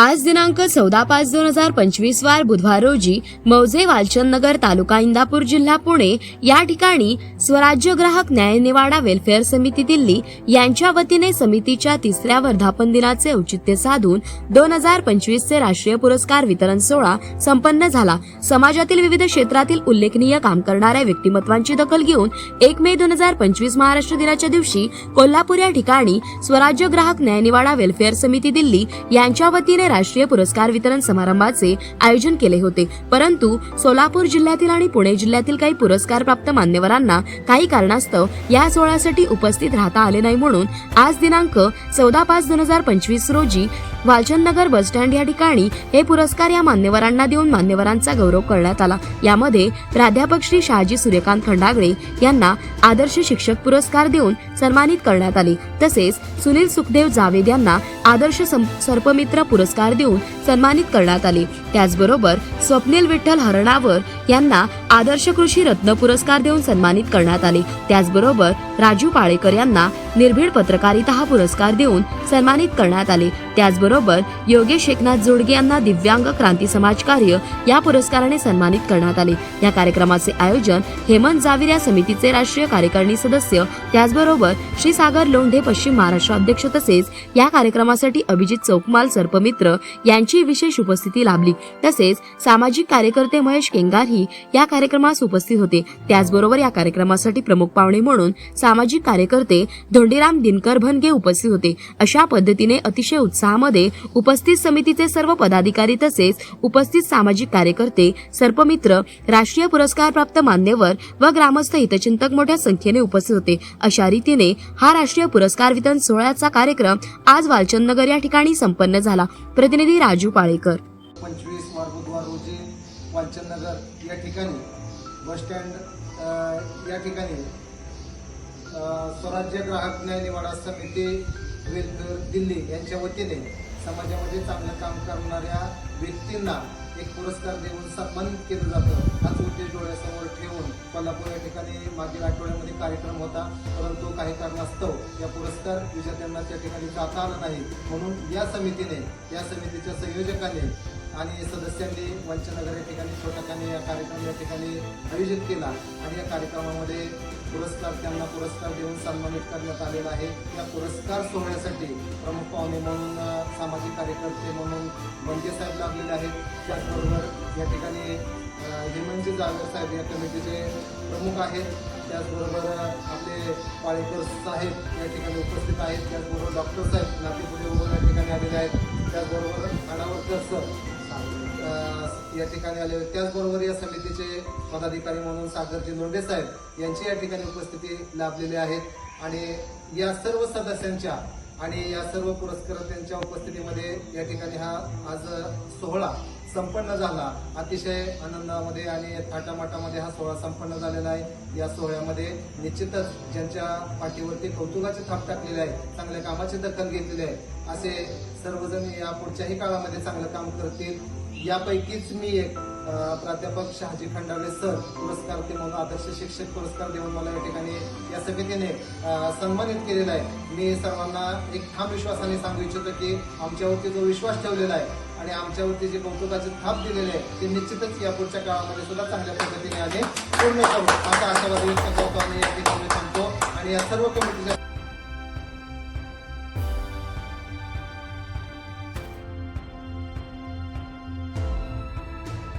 आज दिनांक चौदा पाच दोन हजार पंचवीस वार बुधवार रोजी मौजे वालचंदनगर तालुका इंदापूर जिल्हा पुणे या ठिकाणी स्वराज्य ग्राहक न्याय निवाडा वेलफेअर समिती दिल्ली यांच्या वतीने समितीच्या तिसऱ्या वर्धापन दिनाचे औचित्य साधून दोन हजार पंचवीस चे राष्ट्रीय पुरस्कार वितरण सोहळा संपन्न झाला. समाजातील विविध क्षेत्रातील उल्लेखनीय काम करणाऱ्या व्यक्तिमत्वांची दखल घेऊन एक मे दोन हजार पंचवीस महाराष्ट्र दिनाच्या दिवशी कोल्हापूर या ठिकाणी स्वराज्य ग्राहक न्याय निवाडा वेलफेअर समिती दिल्ली यांच्या वतीने राष्ट्रीय पुरस्कार वितरण समारंभाचे आयोजन केले होते. परंतु सोलापूर जिल्ह्यातील आणि पुणे जिल्ह्यातील काही पुरस्कार प्राप्त मान्यवरांना काही कारणास्तव या सोहळ्यासाठी उपस्थित राहता आले नाही म्हणून आज दिनांक चौदा पाच दोन हजार पंचवीस रोजी वालचंदनगर बस बसस्टँड या ठिकाणी हे पुरस्कार या मान्यवरांना देऊन मान्यवरांचा गौरव करण्यात आला. यामध्ये प्राध्यापक श्री शहाजी सूर्यकांत खंडागळे यांना आदर्श शिक्षक पुरस्कार देऊन सन्मानित करण्यात आले. तसेच सुनील सुखदेव जावेद यांना आदर्श सर्पमित्र पुरस्कार देऊन सन्मानित करण्यात आले. त्याचबरोबर स्वप्नील विठ्ठल हरणावर यांना आदर्श कृषी रत्न पुरस्कार देऊन सन्मानित करण्यात आले. त्याचबरोबर राजू पाळेकर यांना निर्भीड पत्रकारिता हा पुरस्कार देऊन सन्मानित करण्यात आले. त्याचबरोबर योगेश एकनाथ जोडगे यांना दिव्यांग क्रांती समाजकार्य या पुरस्काराने सन्मानित करण्यात आले. या कार्यक्रमाचे आयोजन हेमंत जावीर या समितीचे राष्ट्रीय कार्यकारिणी सदस्य त्याचबरोबर श्री सागर लोंढे पश्चिम महाराष्ट्र अध्यक्ष तसेच या कार्यक्रमासाठी अभिजित चौकमाल सर्पमित्र यांची विशेष उपस्थिती लाभली. तसेच सामाजिक कार्यकर्ते महेश केंगारही या कार्यक्रमास उपस्थित होते. त्याचबरोबर या कार्यक्रमासाठी प्रमुख पाहुणे म्हणून सामाजिक कार्यकर्ते धोंडीराम दिनकर भनगे उपस्थित होते. अशा पद्धतीने अतिशय उत्साहामध्ये उपस्थित समितीचे सर्व पदाधिकारी तसेच उपस्थित सामाजिक कार्यकर्ते सर्पमित्र राष्ट्रीय पुरस्कार प्राप्त मान्यवर व ग्रामस्थ हितचिंतक मोठ्या संख्येने उपस्थित होते. अशा रीतीने हा राष्ट्रीय पुरस्कार वितरण सोहळ्याचा कार्यक्रम आज वालचंद नगर या ठिकाणी संपन्न झाला. प्रतिनिधी राजू पाळेकर. पंचवीस मार्च बुधवार रोजी वालचंदनगर या ठिकाणी बस स्टँड या ठिकाणी स्वराज्य ग्राहक न्याय निवाडा समिती दिल्ली यांच्या वतीने समाजामध्ये चांगलं काम करणाऱ्या व्यक्तींना एक पुरस्कार देऊन सन्मानित केलं जातं. हाच उद्देश डोळ्यासमोर ठेवून कोल्हापूर या ठिकाणी मागील आठवड्यामध्ये कार्यक्रम होता. परंतु काही कारणास्तव या पुरस्कार विजेत्यांना त्या ठिकाणी जाता आलं नाही. म्हणून या समितीने या समितीच्या संयोजकाने आणि सदस्यांनी वंचनगर या ठिकाणी छोटकाने या कार्यक्रम या ठिकाणी आयोजित केला. आणि या कार्यक्रमामध्ये पुरस्कार त्यांना पुरस्कार देऊन सन्मानित करण्यात आलेला आहे. या पुरस्कार सोहळ्यासाठी प्रमुख पाहुणे म्हणून सामाजिक कार्यकर्ते म्हणून बंगे साहेब लागलेले आहेत. त्याचबरोबर या ठिकाणी हेमंतजी जागर साहेब या कमिटीचे प्रमुख आहेत. त्याचबरोबर आपले पाळेकर साहेब या ठिकाणी उपस्थित आहेत. त्याचबरोबर डॉक्टर साहेब नातेपुते या ठिकाणी आलेले आहेत. त्याचबरोबर खानावरकर सर या ठिकाणी आले होते. त्याचबरोबर या समितीचे पदाधिकारी म्हणून सागरजी लोंढे साहेब यांची या ठिकाणी उपस्थिती लाभलेली आहेत आणि या सर्व सदस्यांच्या आणि या सर्व पुरस्कारांच्या उपस्थितीमध्ये या ठिकाणी हा आज सोहळा संपन्न झाला. अतिशय आनंदामध्ये आणि थाटामाटामध्ये हा सोहळा संपन्न झालेला आहे. या सोहळ्यामध्ये निश्चितच ज्यांच्या पाठीवरती कौतुकाचे थाप टाकलेले आहे चांगल्या कामाची दखल घेतलेली आहे असे सर्वजण या पुढच्याही काळामध्ये चांगलं काम करतील. यापैकीच मी एक प्राध्यापक शहाजी खंडागळे सर पुरस्कार ते म्हणून आदर्श शिक्षक पुरस्कार देऊन मला या ठिकाणी या समितीने सन्मानित केलेला आहे. मी सर्वांना एक ठाम विश्वासाने सांगू इच्छितो की आमच्यावरती जो विश्वास ठेवलेला आहे आणि आमच्यावरती जे कौतुकाचे थाप दिलेले आहे ते निश्चितच या पुढच्या काळामध्ये सुद्धा चांगल्या पद्धतीने आम्ही पूर्ण करू. असा आशावादी व्यक्त करतो आम्ही या ठिकाणी सांगतो आणि या सर्व कमिटीच्या